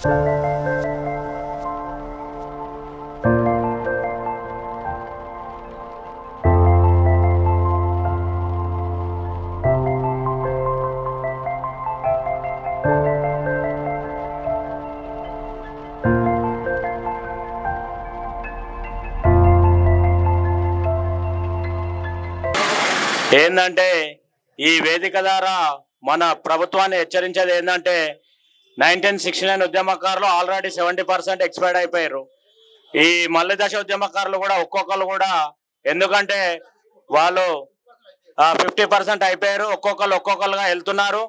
ఏంటంటే ఈ వేదిక ద్వారా మన ప్రభుత్వాన్ని హెచ్చరించేది ఏంటంటే నైన్టీన్ సిక్స్టీ నైన్ ఉద్యమకారులు ఆల్రెడీ సెవెంటీ పర్సెంట్ ఎక్స్పైర్డ్ అయిపోయారు. ఈ మల్లె దశ ఉద్యమకారులు కూడా ఒక్కొక్కరు కూడా ఎందుకంటే వాళ్ళు ఫిఫ్టీ పర్సెంట్ అయిపోయారు. ఒక్కొక్కరు ఒక్కొక్కరుగా వెళ్తున్నారు.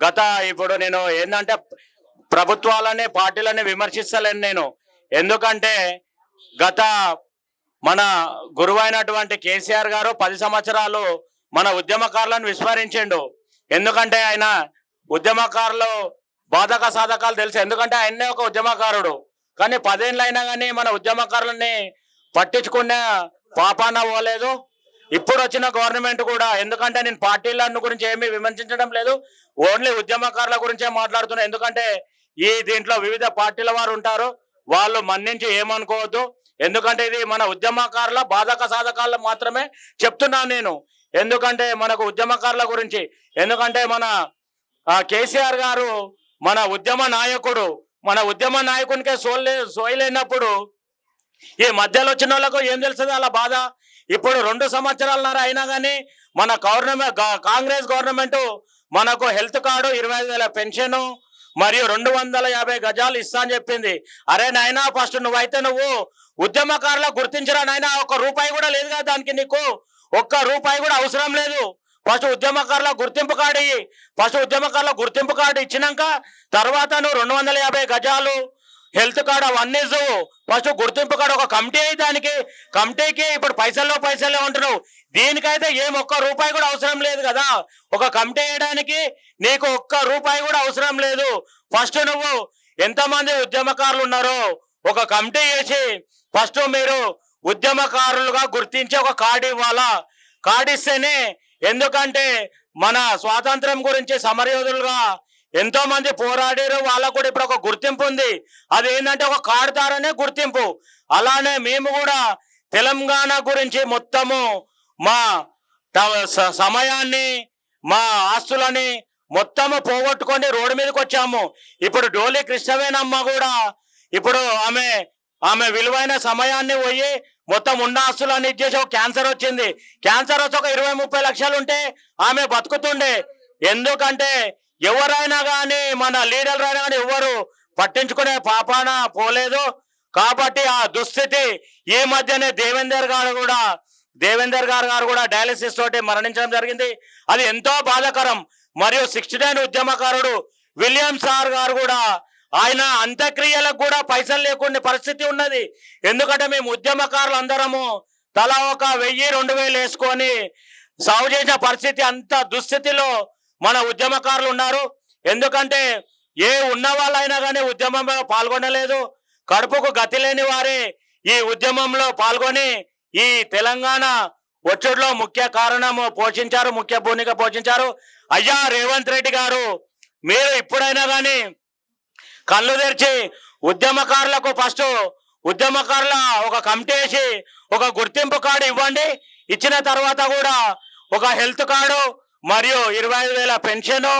గత ఇప్పుడు నేను ఏంటంటే ప్రభుత్వాలని పార్టీలని విమర్శిస్తలేను నేను. ఎందుకంటే గత మన గురువైనటువంటి కేసీఆర్ గారు పది సంవత్సరాలు మన ఉద్యమకారులను విస్మరించిండు. ఎందుకంటే ఆయన ఉద్యమకారులు బాధక సాధకాలు తెలుసు. ఎందుకంటే ఆయన్నే ఒక ఉద్యమకారుడు. కానీ పదేళ్ళు అయినా కానీ మన ఉద్యమకారులని పట్టించుకునే పాపాన పోలేదు. ఇప్పుడు వచ్చిన గవర్నమెంట్ కూడా ఎందుకంటే నేను పార్టీలను గురించి ఏమీ విమర్శించడం లేదు. ఓన్లీ ఉద్యమకారుల గురించే మాట్లాడుతున్నా. ఎందుకంటే ఈ దీంట్లో వివిధ పార్టీల వారు ఉంటారు. వాళ్ళు మన్నించి ఏమనుకోవద్దు. ఎందుకంటే ఇది మన ఉద్యమకారుల బాధక సాధకాలు మాత్రమే చెప్తున్నాను నేను. ఎందుకంటే మనకు ఉద్యమకారుల గురించి ఎందుకంటే మన కేసీఆర్ గారు మన ఉద్యమ నాయకుడు మన ఉద్యమ నాయకునికే సోలే సోయలేనప్పుడు ఈ మధ్యలో వచ్చిన వాళ్ళకు ఏం తెలుస్తుంది అలా బాధ? ఇప్పుడు రెండు సంవత్సరాలన్నర అయినా కానీ మన గవర్నమెంట్ కాంగ్రెస్ గవర్నమెంట్ మనకు హెల్త్ కార్డు ఇరవై ఐదు వేల పెన్షన్ మరియు రెండు వందల యాభై గజాలు ఇస్తా అని చెప్పింది. అరే నాయన ఫస్ట్ నువ్వైతే నువ్వు ఉద్యమకారులకు గుర్తించరా నాయన? ఒక రూపాయి కూడా లేదు కదా దానికి నీకు. ఒక్క రూపాయి కూడా అవసరం లేదు. ఫస్ట్ ఉద్యమకారుల గుర్తింపు కార్డు ఇయ్యి. ఫస్ట్ ఉద్యమకారుల గుర్తింపు కార్డు ఇచ్చినాక తర్వాత నువ్వు రెండు వందల యాభై గజాలు హెల్త్ కార్డు అవన్నీ ఇవ్వు. ఫస్ట్ గుర్తింపు కార్డు ఒక కమిటీ అయ్యి దానికి. కమిటీకి ఇప్పుడు పైసల్లో పైసలే ఉంటున్నావు. దీనికైతే ఏం ఒక్క రూపాయి కూడా అవసరం లేదు కదా. ఒక కమిటీ వేయడానికి నీకు ఒక్క రూపాయి కూడా అవసరం లేదు. ఫస్ట్ నువ్వు ఎంతమంది ఉద్యమకారులు ఉన్నారో ఒక కమిటీ వేసి ఫస్ట్ మీరు ఉద్యమకారులుగా గుర్తించి ఒక కార్డు ఇవ్వాలా? కార్డు ఇస్తేనే ఎందుకంటే మన స్వాతంత్రం గురించి సమరయోధులుగా ఎంతో మంది పోరాడారు వాళ్ళకు కూడా ఇప్పుడు ఒక గుర్తింపు ఉంది. అది ఏంటంటే ఒక కాడతారనే గుర్తింపు. అలానే మేము కూడా తెలంగాణ గురించి మొత్తము మా స- సమయాన్ని మా ఆస్తులని మొత్తము పోగొట్టుకొని రోడ్డు మీదకి వచ్చాము. ఇప్పుడు డోలి కృష్ణవేనమ్మ కూడా ఇప్పుడు ఆమె ఆమె విలువైన సమయాన్ని పోయి మొత్తం ఉన్న ఆస్తులన్నీ ఇచ్చేసి ఒక క్యాన్సర్ వచ్చింది. క్యాన్సర్ వచ్చి ఒక ఇరవై ముప్పై లక్షలు ఉంటే ఆమె బతుకుతుండే. ఎందుకంటే ఎవరైనా కానీ మన లీడర్ అయినా కానీ ఎవరు పట్టించుకునే పాపాన పోలేదు. కాబట్టి ఆ దుస్థితి ఈ మధ్యనే దేవేందర్ గారు కూడా దేవేందర్ గారు గారు కూడా డయాలసిస్ తోటి మరణించడం జరిగింది. అది ఎంతో బాధాకరం. మరియు సిక్స్టీ నైన్ ఉద్యమకారుడు విలియం సార్ గారు కూడా ఆయన అంత్యక్రియలకు కూడా పైసలు లేకుండా పరిస్థితి ఉన్నది. ఎందుకంటే మేము ఉద్యమకారులు అందరము తలా ఒక వెయ్యి రెండు వేలు వేసుకొని సాగు చేసిన పరిస్థితి అంత దుస్థితిలో మన ఉద్యమకారులు ఉన్నారు. ఎందుకంటే ఏ ఉన్న వాళ్ళైనా కానీ ఉద్యమంలో పాల్గొనలేదు. కడుపుకు గతి లేని వారే ఈ ఉద్యమంలో పాల్గొని ఈ తెలంగాణ ఒత్తిడిలో ముఖ్య కారణము పోషించారు ముఖ్య భూమిక పోషించారు. అయ్యా రేవంత్ రెడ్డి గారు మీరు ఇప్పుడైనా కానీ కళ్ళు తెరిచి ఉద్యమకారులకు ఫస్ట్ ఉద్యమకారుల ఒక కమిటీ వేసి ఒక గుర్తింపు కార్డు ఇవ్వండి. ఇచ్చిన తర్వాత కూడా ఒక హెల్త్ కార్డు మరియు ఇరవై ఐదు వేల పెన్షన్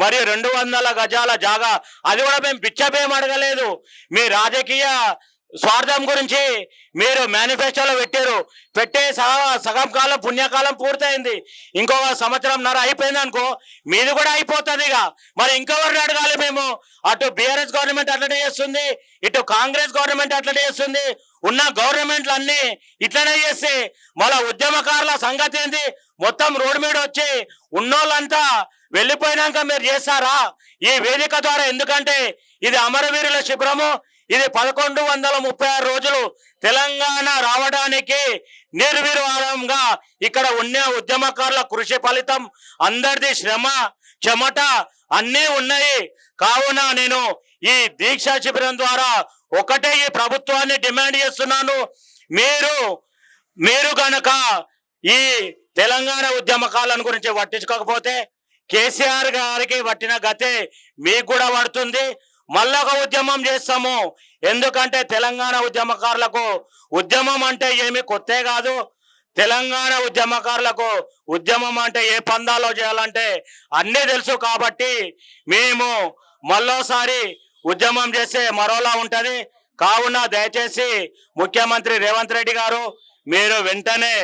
మరియు రెండు వందల గజాల జాగా. అది కూడా మేము బిచ్చపేం అడగలేదు. మీ రాజకీయ స్వార్థం గురించి మీరు మేనిఫెస్టోలో పెట్టారు. పెట్టే సగ- సగం కాలం పుణ్యకాలం పూర్తయింది. ఇంకొక సంవత్సరం నర అయిపోయింది అనుకో మీది కూడా అయిపోతుంది ఇక. మరి ఇంకెవరిని అడగాలి మేము? అటు బీఆర్ఎస్ గవర్నమెంట్ అట్లనే చేస్తుంది ఇటు కాంగ్రెస్ గవర్నమెంట్ అట్లనే చేస్తుంది. ఉన్న గవర్నమెంట్లు అన్ని ఇట్లనే చేస్తే మళ్ళా ఉద్యమకారుల సంగతి ఏంది? మొత్తం రోడ్డు మీద వచ్చి ఉన్నోళ్ళంతా వెళ్ళిపోయినాక మీరు చేస్తారా? ఈ వేదిక ద్వారా ఎందుకంటే ఇది అమరవీరుల శిబిరము ఇది పదకొండు వందల ముప్పై ఆరు రోజులు తెలంగాణ రావడానికి నిర్వివాదంగా ఇక్కడ ఉన్న ఉద్యమకారుల కృషి ఫలితం అందరిది శ్రమ చెమట అన్నీ ఉన్నాయి. కావున నేను ఈ దీక్షా శిబిరం ద్వారా ఒకటే ఈ ప్రభుత్వాన్ని డిమాండ్ చేస్తున్నాను. మీరు మీరు గనక ఈ తెలంగాణ ఉద్యమకాలను గురించి పట్టించుకోకపోతే కేసీఆర్ గారికి పట్టిన గతే మీకు కూడా పడుతుంది. మళ్ళొక ఒక ఉద్యమం చేస్తాము. ఎందుకంటే తెలంగాణ ఉద్యమకారులకు ఉద్యమం అంటే ఏమి కొత్తే కాదు. తెలంగాణ ఉద్యమకారులకు ఉద్యమం అంటే ఏ పందాలో చేయాలంటే అన్నీ తెలుసు కాబట్టి మేము మళ్ళోసారి ఉద్యమం చేస్తే మరోలా ఉంటుంది. కావున దయచేసి ముఖ్యమంత్రి రేవంత్ రెడ్డి గారు మీరు వెంటనే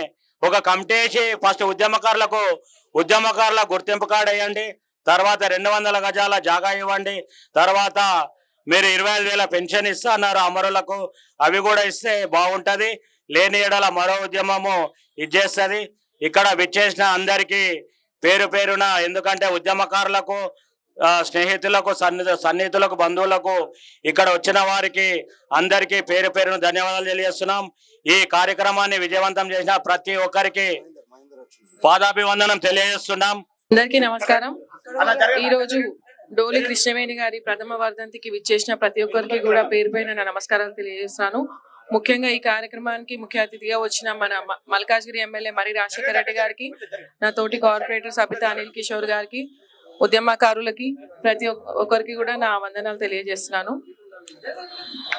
ఒక కమిటీ వేసి ఫస్ట్ ఉద్యమకారులకు ఉద్యమకారుల గుర్తింపు కార్డు వేయండి. తర్వాత రెండు వందల గజాల జాగా ఇవ్వండి. తర్వాత మీరు ఇరవై ఐదు వేల పెన్షన్ ఇస్తా అన్నారు అమరులకు. అవి కూడా ఇస్తే బాగుంటది. లేని ఎడల మరో ఉద్యమము ఇచ్చేస్తుంది ఇక్కడ విచ్చేసిన అందరికీ పేరు పేరున ఎందుకంటే ఉద్యమకారులకు ఆ, స్నేహితులకు సన్నిధి సన్నిహితులకు బంధువులకు ఇక్కడ వచ్చిన వారికి అందరికీ పేరు పేరున ధన్యవాదాలు తెలియజేస్తున్నాం. ఈ కార్యక్రమాన్ని విజయవంతం చేసిన ప్రతి ఒక్కరికి పాదాభివందనం తెలియజేస్తున్నాం. అందరికీ నమస్కారం. ఈ రోజు డోలి కృష్ణవేణి గారి ప్రథమ వర్ధంతికి విచ్చేసిన ప్రతి ఒక్కరికి కూడా పేరు పైన నా నమస్కారాలు తెలియజేస్తాను. ముఖ్యంగా ఈ కార్యక్రమానికి ముఖ్య అతిథిగా వచ్చిన మన మ- మల్కాజ్గిరి ఎమ్మెల్యే మరి రాజశేఖర రెడ్డి గారికి నా తోటి కార్పొరేటర్ సబిత అనిల్ కిషోర్ గారికి ఉద్యమకారులకి ప్రతి ఒక్కరికి కూడా నా వందనాలు తెలియజేస్తున్నాను.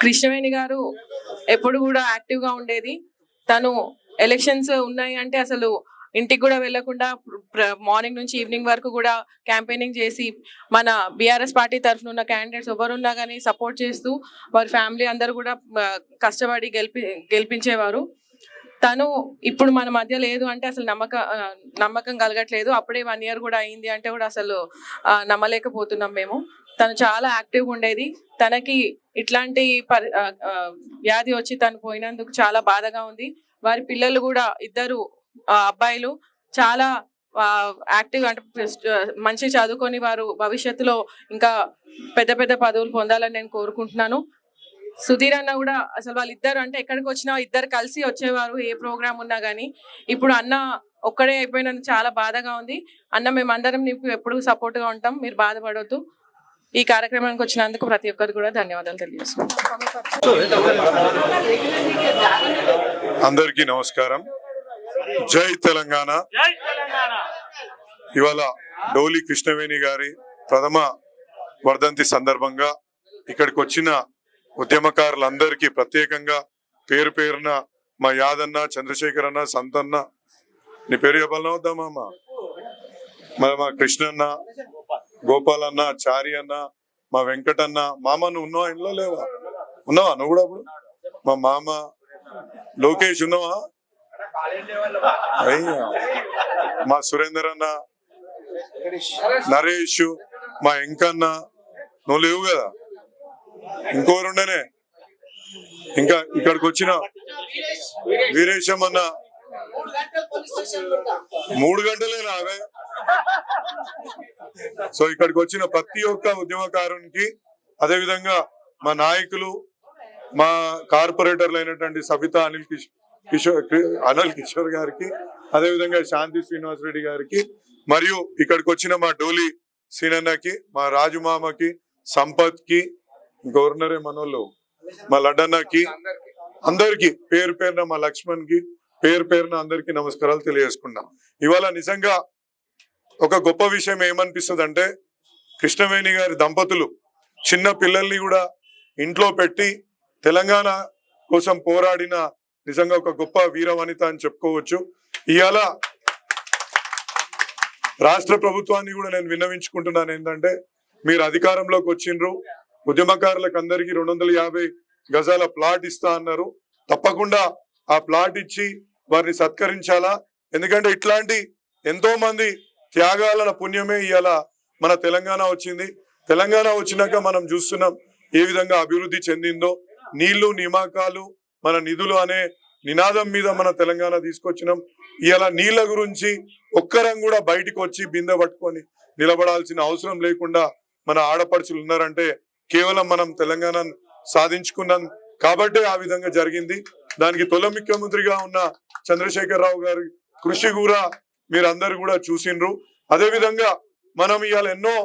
కృష్ణవేణి గారు ఎప్పుడు కూడా యాక్టివ్గా ఉండేది. తను ఎలక్షన్స్ ఉన్నాయి అంటే అసలు ఇంటికి కూడా వెళ్ళకుండా మార్నింగ్ నుంచి ఈవినింగ్ వరకు కూడా క్యాంపెయినింగ్ చేసి మన బీఆర్ఎస్ పార్టీ తరఫున ఉన్న క్యాండిడేట్స్ ఎవరున్నా కానీ సపోర్ట్ చేస్తూ వారి ఫ్యామిలీ అందరు కూడా కష్టపడి గెలిపి గెలిపించేవారు. తను ఇప్పుడు మన మధ్య లేదు అంటే అసలు నమ్మక నమ్మకం కలగట్లేదు. అప్పుడే వన్ ఇయర్ కూడా అయింది అంటే కూడా అసలు నమ్మలేకపోతున్నాం మేము. తను చాలా యాక్టివ్గా ఉండేది. తనకి ఇట్లాంటి పరి వ్యాధి వచ్చి తను పోయినందుకు చాలా బాధగా ఉంది. వారి పిల్లలు కూడా ఇద్దరు అబ్బాయిలు చాలా యాక్టివ్ అంటే మంచి చదువుకొని వారు భవిష్యత్తులో ఇంకా పెద్ద పెద్ద పదవులు పొందాలని నేను కోరుకుంటున్నాను. సుధీర్ అన్న కూడా అసలు వాళ్ళిద్దరు అంటే ఎక్కడికి వచ్చినా ఇద్దరు కలిసి వచ్చేవారు ఏ ప్రోగ్రామ్ ఉన్నా కానీ ఇప్పుడు అన్న ఒక్కడే అయిపోయినందుకు చాలా బాధగా ఉంది. అన్న మేమందరం నీకు ఎప్పుడు సపోర్ట్గా ఉంటాం. మీరు బాధపడవద్దు ఈ కార్యక్రమానికి వచ్చినందుకు ప్రతి ఒక్కరికి కూడా ధన్యవాదాలు తెలియజేస్తున్నాం అందరికీ నమస్కారం. జై తెలంగాణ. ఇవాళ డోలి కృష్ణవేణి గారి ప్రథమ వర్ధంతి సందర్భంగా ఇక్కడికి వచ్చిన ఉద్యమకారులందరికీ ప్రత్యేకంగా పేరు పేరున మా యాదన్న చంద్రశేఖర్ అన్న సంతన్న. నీ పేరు చెప్పాలన్నా వద్దా మామ? మరి మా కృష్ణన్న గోపాల్ అన్న చారి అన్న మా వెంకటన్న. మామ నువ్వు ఉన్నావా? ఇంట్లో లేవా? ఉన్నావా? నువ్వు కూడా అప్పుడు? మా మామ. లోకేష్ ఉన్నావా? మా సురేందర్ అన్న నరేష్ మా ఎంకన్న నువ్వు లేవు కదా? ఇంకోరు ఉండనే. ఇంకా ఇక్కడికి వచ్చిన వీరేశం అన్న మూడు గంటలేనా అవే సో ఇక్కడికి వచ్చిన ప్రతి ఒక్క ఉద్యమకారునికి అదే విధంగా మా నాయకులు మా కార్పొరేటర్లు అయినటువంటి సబితా అనిల్ కిష్- కిషోర్ అనల్ కిషోర్ గారికి అదే విధంగా శాంతి శ్రీనివాస్ రెడ్డి గారికి మరియు ఇక్కడికి వచ్చిన మా డోలి సీనన్నకి మా రాజు మామకి సంపత్కి గవర్నరే మనోళ్ళు మా లడ్డన్నకి అందరికి పేరు పేరున మా లక్ష్మణ్కి పేరు పేరున అందరికి నమస్కారాలు తెలియజేసుకున్నాం ఇవాళ నిజంగా ఒక గొప్ప విషయం ఏమనిపిస్తుంది అంటే కృష్ణవేణి గారి దంపతులు చిన్న పిల్లల్ని కూడా ఇంట్లో పెట్టి తెలంగాణ కోసం పోరాడిన నిజంగా ఒక గొప్ప వీరవనిత అని చెప్పుకోవచ్చు. ఇవాళ రాష్ట్ర ప్రభుత్వాన్ని కూడా నేను విన్నవించుకుంటున్నాను ఏంటంటే మీరు అధికారంలోకి వచ్చిండ్రు ఉద్యమకారులకు అందరికీ రెండు వందల యాభై గజాల ప్లాట్ ఇస్తా అన్నారు. తప్పకుండా ఆ ప్లాట్ ఇచ్చి వారిని సత్కరించాలా? ఎందుకంటే ఇట్లాంటి ఎంతో మంది త్యాగాల పుణ్యమే ఇవాళ మన తెలంగాణ వచ్చింది. తెలంగాణ వచ్చినాక మనం చూస్తున్నాం ఏ విధంగా అభివృద్ధి చెందిందో. నీళ్ళు నియామకాలు మన నిధులు అనే నినాదం మీద మన తెలంగాణ తీసుకొచ్చినాం. ఇవాళ నీళ్ళ గురించి ఒక్కరం కూడా బయటికి వచ్చి బిందె పట్టుకొని నిలబడాల్సిన అవసరం లేకుండా మన ఆడపడుచులు ఉన్నారంటే కేవలం మనం తెలంగాణ సాధించుకున్నాం కాబట్టే ఆ విధంగా జరిగింది. దానికి తొలి ముఖ్యమంత్రిగా ఉన్న చంద్రశేఖరరావు గారి కృషి కూడా మీరందరూ కూడా చూసిండ్రు. అదేవిధంగా మనం ఇవాళ ఎన్నో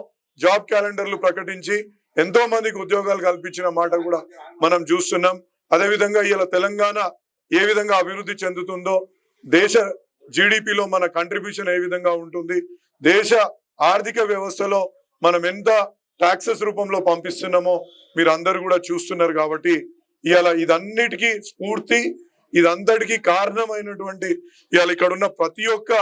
జాబ్ క్యాలెండర్లు ప్రకటించి ఎంతో మందికి ఉద్యోగాలు కల్పించిన మాట కూడా మనం చూస్తున్నాం. అదేవిధంగా ఇలా తెలంగాణ ఏ విధంగా అభివృద్ధి చెందుతుందో దేశ జీడిపిలో మన కంట్రిబ్యూషన్ ఏ విధంగా ఉంటుంది దేశ ఆర్థిక వ్యవస్థలో మనం ఎంత ట్యాక్సెస్ రూపంలో పంపిస్తున్నామో మీరు అందరు కూడా చూస్తున్నారు కాబట్టి ఇవాళ ఇదన్నిటికీ స్ఫూర్తి ఇదంతటికీ కారణమైనటువంటి ఇవాళ ఇక్కడ ఉన్న ప్రతి ఒక్క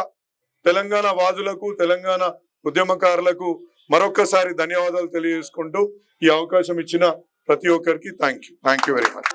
తెలంగాణ వాదులకు తెలంగాణ ఉద్యమకారులకు మరొక్కసారి ధన్యవాదాలు తెలియజేసుకుంటూ ఈ అవకాశం ఇచ్చిన ప్రతి ఒక్కరికి thank you thank you very much